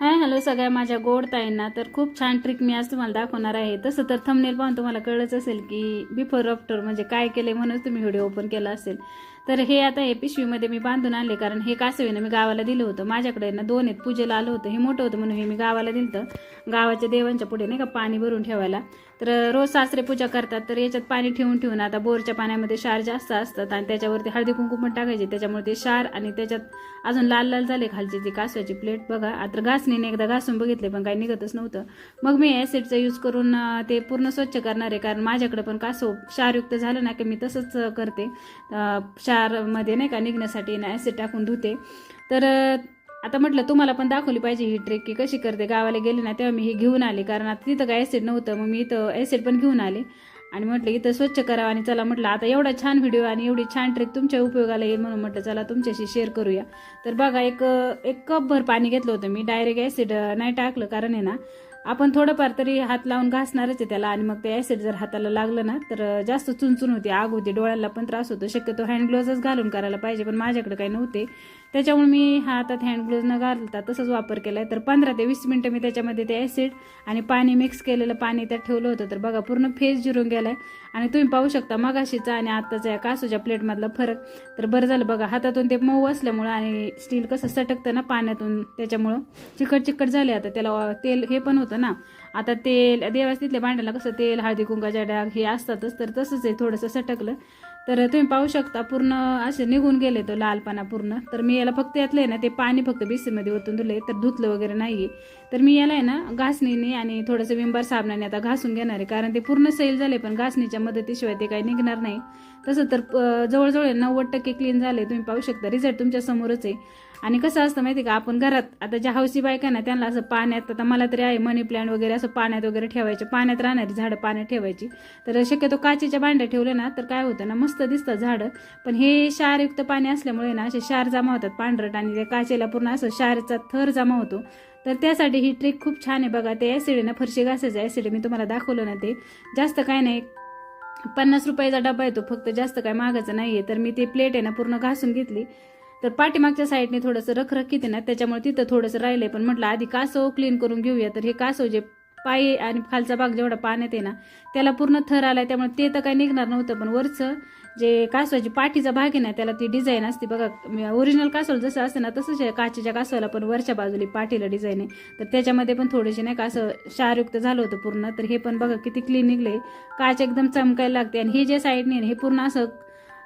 Hi hello सगळ्या माझ्या गोड ताईंना. तर खूप छान ट्रिक मी आज तुम्हाला दाखवणार आहे. तसं तर थंबनेल पाहून तुम्हाला कळलंच असेल की बिफोर आफ्टर म्हणजे काय केले म्हणूनच तुम्ही व्हिडिओ ओपन केला असेल. तर हे आता हे पिशवीमध्ये मी बांधून आणले कारण हे कासवीनं मी गावाला दिलं होतं. माझ्याकडे ना दोन आहेत पूजेला आलं होतं हे मोठं होतं म्हणून हे मी गावाला दिलं होतं गावाच्या देवांच्या पुढे नाही का पाणी भरून ठेवायला. तर रोज सासरे पूजा करतात तर याच्यात पाणी ठेवून ठेवून आता बोरच्या पाण्यामध्ये क्षार जास्त असतात आणि त्याच्यावरती हळदी कुंकू पण टाकायचे. त्याच्यामुळे ते क्षार आणि त्याच्यात अजून लाल लाल झाले खालची ती कासवाची प्लेट बघा. आता घासणीने एकदा घासून बघितले पण काही निघतच नव्हतं. मग मी ॲसिडचा यूज करून ते पूर्ण स्वच्छ करणार आहे कारण माझ्याकडे पण कासव क्षारयुक्त झालं ना की मी तसंच करते. क्षारमध्ये नाही का निघण्यासाठी ना ॲसिड टाकून धुते. तर आता म्हटलं तुम्हाला पण दाखवली पाहिजे ही ट्रिक की कशी करते. गावाला गेले ना तेव्हा मी हे घेऊन आले. कारण आता तिथं काय ॲसिड नव्हतं. मग मी इथं ॲसिड पण घेऊन आले. आणि म्हटलं इथं स्वच्छ करावं. आणि चला म्हटलं आता एवढा छान व्हिडिओ आणि एवढी छान ट्रिक तुमच्या उपयोगाला येईल म्हणून म्हटलं चला तुमच्याशी शेअर करूया. तर बघा एक एक कपभर पाणी घेतलं होतं मी. डायरेक्ट ॲसिड नाही टाकलं कारण आहे ना आपण थोडंफार तरी हात लावून घासणारच आहे त्याला. आणि मग ते ॲसिड जर हाताला लागलं ना तर जास्त चुनचुन होते आग होते डोळ्याला पण त्रास होतो. शक्यतो हँड ग्लोव्हच घालून करायला पाहिजे पण माझ्याकडे काही नव्हते. त्याच्यामुळे मी हातात हँड ग्लोव्ह न घालता तसंच वापर केला आहे तर पंधरा ते वीस मिनटं मी त्याच्यामध्ये ते ॲसिड आणि पाणी मिक्स केलेलं पाणी त्यात ठेवलं होतं. तर बघा पूर्ण फेस जिरून गेलाय. आणि तुम्ही पाहू शकता मगाशीचा आणि आत्ताचा या कासूच्या प्लेटमधला फरक. तर बरं झालं बघा हातातून ते मऊ असल्यामुळं आणि स्टील कसं सटकतं ना पाण्यातून त्याच्यामुळं चिकट चिकट झाले आता. त्याला तेल हे पण होतं ना. आता तेल देवास तिथल्या भांड्याला कसं तेल हळदी कुंकाच्या डाग हे असतातच तर तसंच आहे थोडंसं सटकलं. तर तुम्ही पाहू शकता पूर्ण असे निघून गेले तो लालपणा पूर्ण. तर मी याला फक्त यातलं आहे ना ते पाणी फक्त बेसीमध्ये ओतून धुले तर धुतलं वगैरे नाही तर मी याला आहे ना घासणीने आणि थोडंसं विंबार साबणाने आता घासून घेणार आहे. कारण ते पूर्ण सैल झाले पण घासणीच्या मदतीशिवाय ते काही निघणार नाही. तसं तर जवळजवळ नव्वद टक्के क्लीन झाले. तुम्ही पाहू शकता रिझल्ट तुमच्या समोरच आहे. आणि कसं असतं माहिती का आपण घरात आता ज्या हौसी बायका ना त्यांना असं पाण्यात आता मला तरी आहे मनी प्लांट वगैरे असं पाण्यात वगैरे ठेवायचे. पाण्यात राहणारी झाडं पाण्यात ठेवायची. तर शक्यतो काचेच्या भांड्या ठेवले ना तर काय होतं ना मस्त दिसतं झाडं. पण हे क्षारयुक्त पाणी असल्यामुळे ना असे क्षार जमा होतात पांढरट आणि त्या काचेला पूर्ण असं क्षारचा थर जमा होतो. तर त्यासाठी ही ट्रिक खूप छान आहे बघा. ते ॲसिड ना फरशी घासायचं ॲसिड मी तुम्हाला दाखवलं ना ते. जास्त काय नाही. पन्नास रुपयाचा डबा येतो. फक्त जास्त काय मागायचं नाही आहे तर मी ते प्लेट आहे ना पूर्ण घासून घेतली. तर पाठीमागच्या साईडने थोडंसं रखरखीत आहे ना त्याच्यामुळे तिथं थोडंसं राहिलंय. पण म्हटलं आधी कासव क्लीन करून घेऊया. तर हे कासव जे पाय आणि खालचा भाग जेवढा पाण्यात आहे ना त्याला पूर्ण थर आलाय त्यामुळे ते तर काही निघणार नव्हतं. पण वरचं जे कासवाची पाठीचा भाग आहे ना त्याला ती डिझाईन असते बघा. ओरिजिनल कासवल जसं असतं ना तसंच आहे काचेच्या कासवाला पण वरच्या बाजूला पाठीला डिझाईन आहे. तर त्याच्यामध्ये पण थोडेसे नाही का असं क्षारयुक्त झालं होतं पूर्ण. तर हे पण बघा किती क्लीन निघले काच एकदम चमकायला लागते. आणि हे जे साईडने हे पूर्ण असं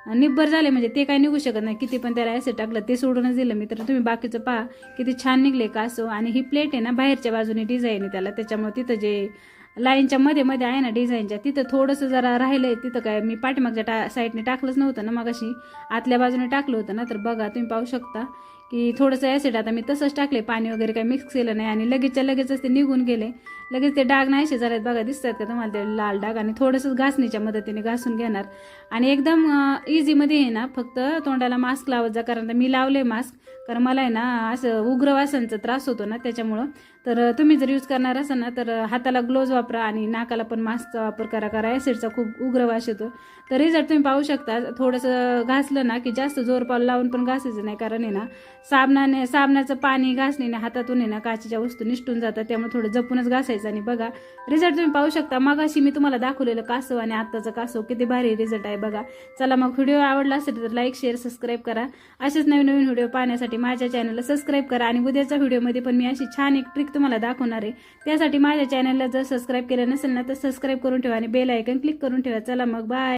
निब्बर झाले म्हणजे ते काही निघू शकत नाही. किती पण त्याला ॲसिड टाकलं ते सोडूनच दिलं मी तर तुम्ही बाकीचं पहा किती छान निघले असो आणि ही प्लेट आहे ना बाहेरच्या बाजूने डिझाईन आहे त्याला. त्याच्यामुळे तिथं जे लाईनच्या मध्ये मध्ये आहे ना डिझाईनच्या तिथं थोडंसं जरा राहिलंय. तिथं काय मी पाठीमागच्या टा साईडने टाकलंच नव्हतं ना मग अशी आतल्या बाजूने टाकलं होतं ना तर बघा तुम्ही पाहू शकता की थोडंसं ॲसिड आता मी तसंच टाकले पाणी वगैरे काही मिक्स केलं नाही. आणि लगेचच्या लगेचच ते निघून गेले. लगेच ते डाग नाहीसे झालेत बघा दिसतात का तुम्हाला ते लाल डाग? आणि थोडंसं घासणीच्या मदतीने घासून घेणार. आणि एकदम इझीमध्ये आहे ना फक्त तोंडाला मास्क लावत जा कारण मी लावले मास्क कारण मला आहे ना असं उग्रवासांचा त्रास होतो ना त्याच्यामुळं. तर तुम्ही जर यूज करणार असाल ना तर हाताला ग्लोव्ज वापरा आणि नाकाला पण मास्कचा वापर करा कारण ॲसिडचा खूप उग्र वास येतो. तर रिझल्ट तुम्ही पाहू शकता थोडंसं घासलं ना की जास्त जोर पाल लावून पण घासायचं नाही कारण आहे ना साबणाने साबणाचं पाणी घासणे हातातून आहे ना काचेच्या वस्तू निष्ठून जातात त्यामुळे थोडं जपूनच घासायचं आणि बघा रिझल्ट तुम्ही पाहू शकता. मगाशी मी तुम्हाला दाखवलेलं कासव आणि आत्ताचं कासव किती भारी रिझल्ट आहे बघा. चला मग व्हिडिओ आवडला असेल तर लाईक शेअर सबस्क्राईब करा. असेच नवीन नवीन व्हिडिओ पाहण्यासाठी माझ्या चॅनलला सबस्क्राईब करा. आणि उद्याच्या व्हिडिओमध्ये पण मी अशी छान एक ट्रिक तुम्हाला दाखवणार आहे. त्यासाठी माझ्या चॅनलला जर सबस्क्राईब केलं नसेल ना तर सबस्क्राईब करून ठेवा आणि बेल आयकन क्लिक करून ठेवा. चला मग बाय